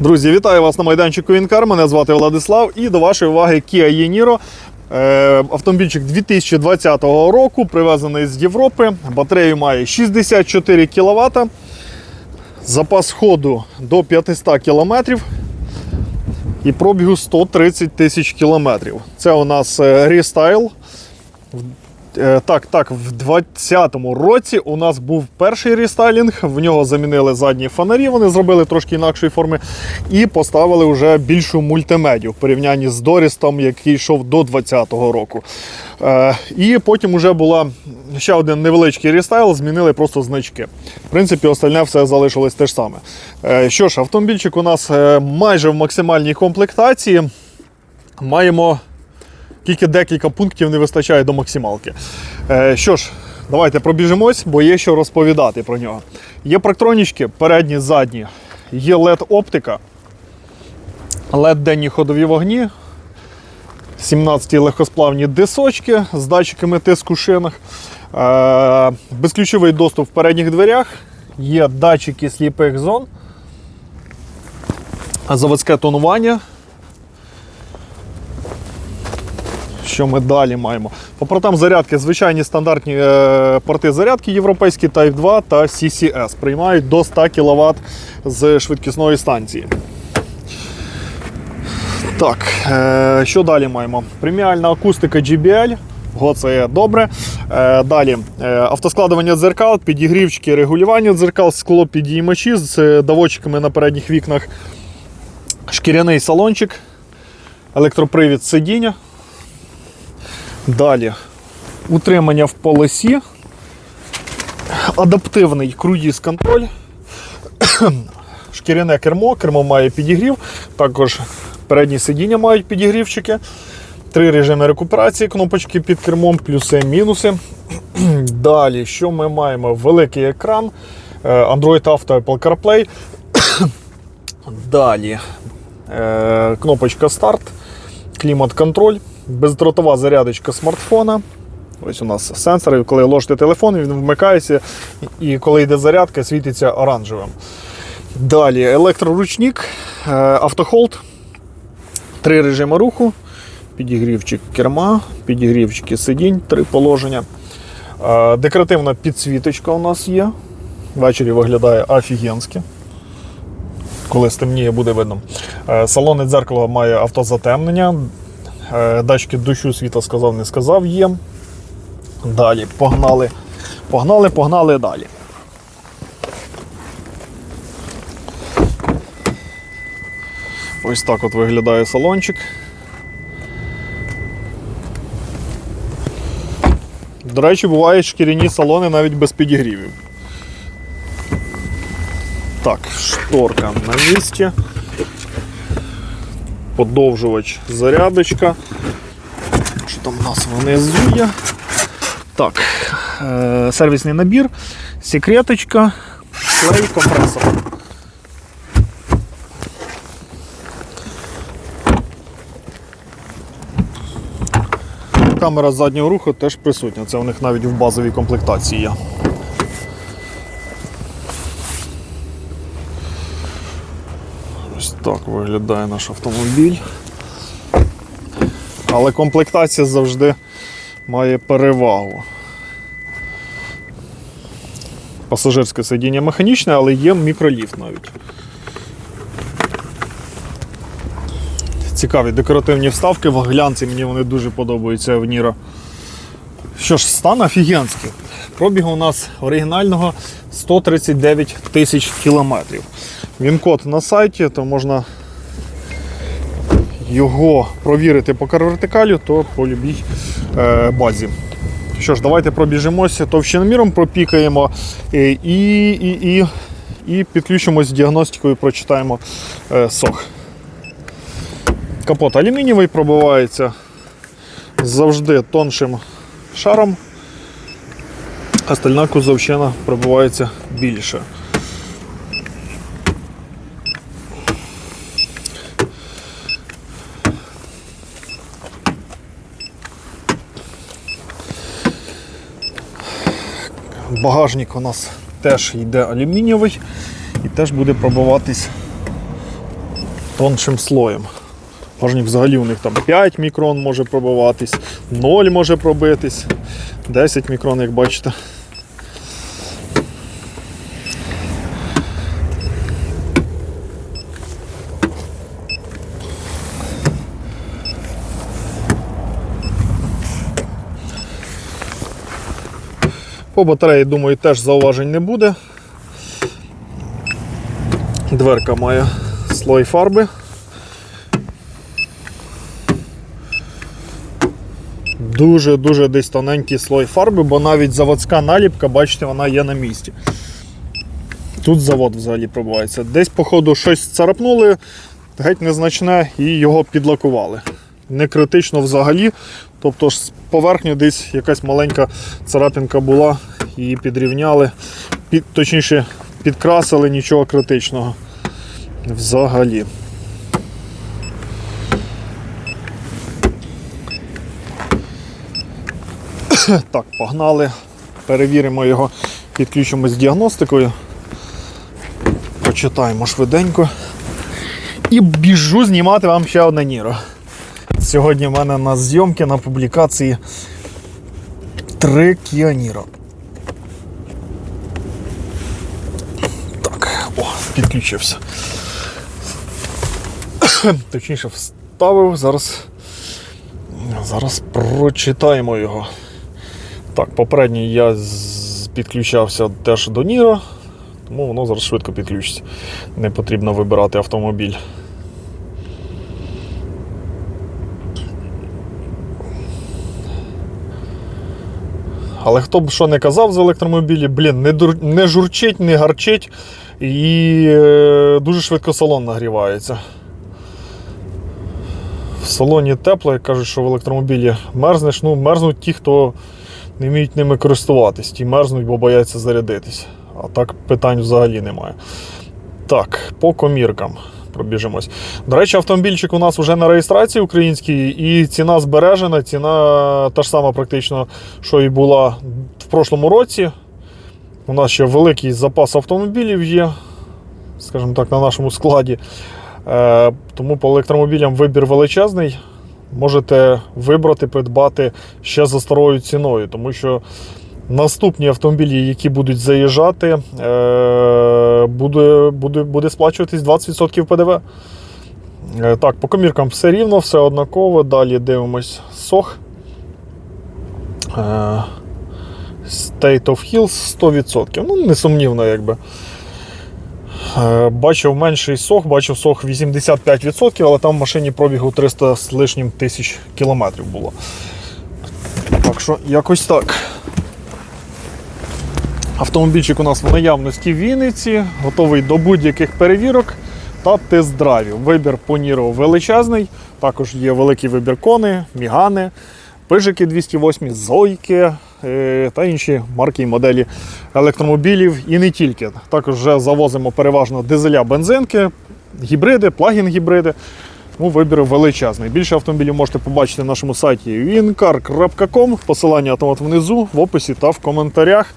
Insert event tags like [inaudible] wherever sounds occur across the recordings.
Друзі, вітаю вас на майданчику Інкар. Мене звати Владислав. І до вашої уваги Kia e-Niro. Е, Автомобільчик 2020 року, привезений з Європи. Батарею має 64 кВт. Запас ходу до 500 км і пробігу 130 тисяч кілометрів. Це у нас е, рестайл. Е, Так, так, в 2020 році у нас був перший рестайлінг. В нього замінили задні фонарі, вони зробили трошки інакшої форми, і поставили вже більшу мультимедію в порівнянні з Дорістом, який йшов до 2020 року. Е, І потім вже була ще один невеличкий рестайл, змінили просто значки. В принципі, остальне все залишилось те ж саме. Е, Що ж, автомобільчик у нас е, майже в максимальній комплектації. Маємо тільки декілька пунктів не вистачає до максималки. Е, що ж, давайте пробіжимось, бо є що розповідати про нього. Є парктронічки, передні, задні, є LED-оптика, LED-денні ходові вогні, 17 легкосплавні дисочки з датчиками тиску шинах, е, безключовий доступ в передніх дверях, є датчики сліпих зон, заводське тонування. Що ми далі маємо? По портам зарядки звичайні стандартні е, порти зарядки європейські Type 2 та CCS. Приймають до 100 кВт з швидкісної станції. Так, е, що далі маємо? Преміальна акустика GBL. Го, це добре. Е, далі автоскладування дзеркал, підігрівчики, регулювання дзеркал, скло підіймачі з давочками на передніх вікнах, шкіряний салончик, електропривід сидіння. Далі. Утримання в полосі, адаптивний круїз контроль, [coughs] шкіряне кермо, кермо має підігрів, також передні сидіння мають підігрівчики, три режими рекуперації, кнопочки під кермом, плюси, мінуси. [coughs] Далі, що ми маємо? Великий екран, е, Android Auto, Apple CarPlay. [coughs] Далі. Е, кнопочка старт, клімат-контроль, бездротова зарядочка смартфона. Ось у нас сенсори, коли ложите телефон, він вмикається, і коли йде зарядка, світиться оранжевим. Далі електроручник, е, автохолд, три режими руху, підігрівчик керма, підігрівчики сидінь, три положення. Е, Декоративна підсвіточка у нас є. Ввечері виглядає офігенськи. Коли стемніє, буде видно. Е, Салонне дзеркало має автозатемнення. Е, Датчики дощу світа сказав, не сказав є. Далі погнали. Погнали, погнали далі. Ось так от виглядає салончик. До речі, бувають шкіряні салони навіть без підігрівів. Так, шторка на місці. Подовжувач зарядочка. Що там у нас внизу є? Так, е- сервісний набір, секреточка, клей, компресор. Камера заднього руху теж присутня. Це у них навіть в базовій комплектації є. Ось так виглядає наш автомобіль. Але комплектація завжди має перевагу. Пасажирське сидіння механічне, але є мікроліфт навіть. Цікаві декоративні вставки в глянці, мені вони дуже подобаються в Ніро. Що ж, стан офігенський. Пробіг у нас оригінального 139 тисяч кілометрів. Він код на сайті, то можна його провірити по вертикалю, то по любій е, базі. Що ж, давайте пробіжимося товщиноміром, пропікаємо е, і, і, і, і підключимось з діагностикою, прочитаємо е, сох. Капот алюмінієвий пробивається завжди тоншим шаром. Остальна кузовщина пробивається більше. Багажник у нас теж йде алюмінієвий і теж буде пробиватись тоншим слоєм. Бажані взагалі у них там 5 мікрон може пробиватись, 0 може пробитись, 10 мікрон, як бачите. По батареї, думаю, теж зауважень не буде. Дверка має слой фарби. Дуже-дуже десь тоненький слой фарби, бо навіть заводська наліпка, бачите, вона є на місці. Тут завод взагалі пробувається. Десь, походу, щось царапнули, геть незначне, і його підлакували. Не критично взагалі. Тобто ж з поверхні десь якась маленька царапинка була, її підрівняли, під, точніше, підкрасили нічого критичного. Взагалі. [coughs] Так, погнали. Перевіримо його, підключимо з діагностикою. Почитаємо швиденько. І біжу знімати вам ще одне Ніро. Сьогодні в мене на зйомки на публікації три Kia Так, о, підключився. [coughs] Точніше, вставив, зараз. Зараз прочитаємо його. Так, попередній я підключався теж до Ніро, тому воно зараз швидко підключиться. Не потрібно вибирати автомобіль. Але хто б що не казав з електромобілі, блін, не, дур... не журчить, не гарчить і е, дуже швидко салон нагрівається. В салоні тепло, як кажуть, що в електромобілі мерзнеш. Ну, мерзнуть ті, хто не вміють ними користуватись, ті мерзнуть, бо бояться зарядитись. А так питань взагалі немає. Так, по коміркам пробіжимось. До речі, автомобільчик у нас вже на реєстрації українській, і ціна збережена, ціна та ж сама практично, що і була в прошлому році. У нас ще великий запас автомобілів є, скажімо так, на нашому складі. Е, тому по електромобілям вибір величезний. Можете вибрати, придбати ще за старою ціною, тому що наступні автомобілі, які будуть заїжджати, е, буде, буде, буде сплачуватись 20% ПДВ. Е, Так, по коміркам все рівно, все однаково. Далі дивимось сох. Е, State of Hills 100%. Ну, несумнівно, якби. Е, Бачив менший сох, бачив сох 85%, але там в машині пробігу 300 з лишнім тисяч кілометрів було. Так що якось так. Автомобільчик у нас в наявності в Вінниці, готовий до будь-яких перевірок та тест-драйвів. Вибір по Ніру величезний. Також є великий вибір кони, мігани, пижики 208, зойки та інші марки і моделі електромобілів і не тільки. Також вже завозимо переважно дизеля, бензинки, гібриди, плагін-гібриди. Ну, вибір величезний. Більше автомобілів можете побачити на нашому сайті wincar.com. Посилання автомат внизу, в описі та в коментарях.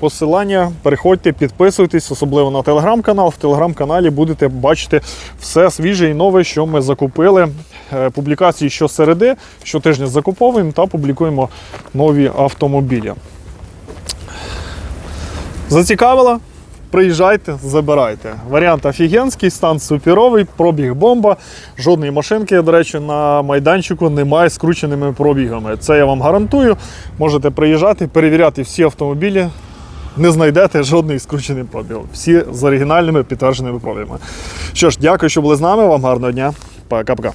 Посилання, переходьте, підписуйтесь, особливо на телеграм-канал. В телеграм-каналі будете бачити все свіже і нове, що ми закупили. Е, Публікації щосереди, щотижня закуповуємо та публікуємо нові автомобілі. Зацікавила? Приїжджайте, забирайте. Варіант офігенський, стан суперовий, пробіг бомба. Жодної машинки, до речі, на майданчику немає скрученими пробігами. Це я вам гарантую. Можете приїжджати, перевіряти всі автомобілі. Не знайдете жодної скручений пробігом. Всі з оригінальними підтвердженими пробігами. Що ж, дякую, що були з нами. Вам гарного дня. Пока-пока.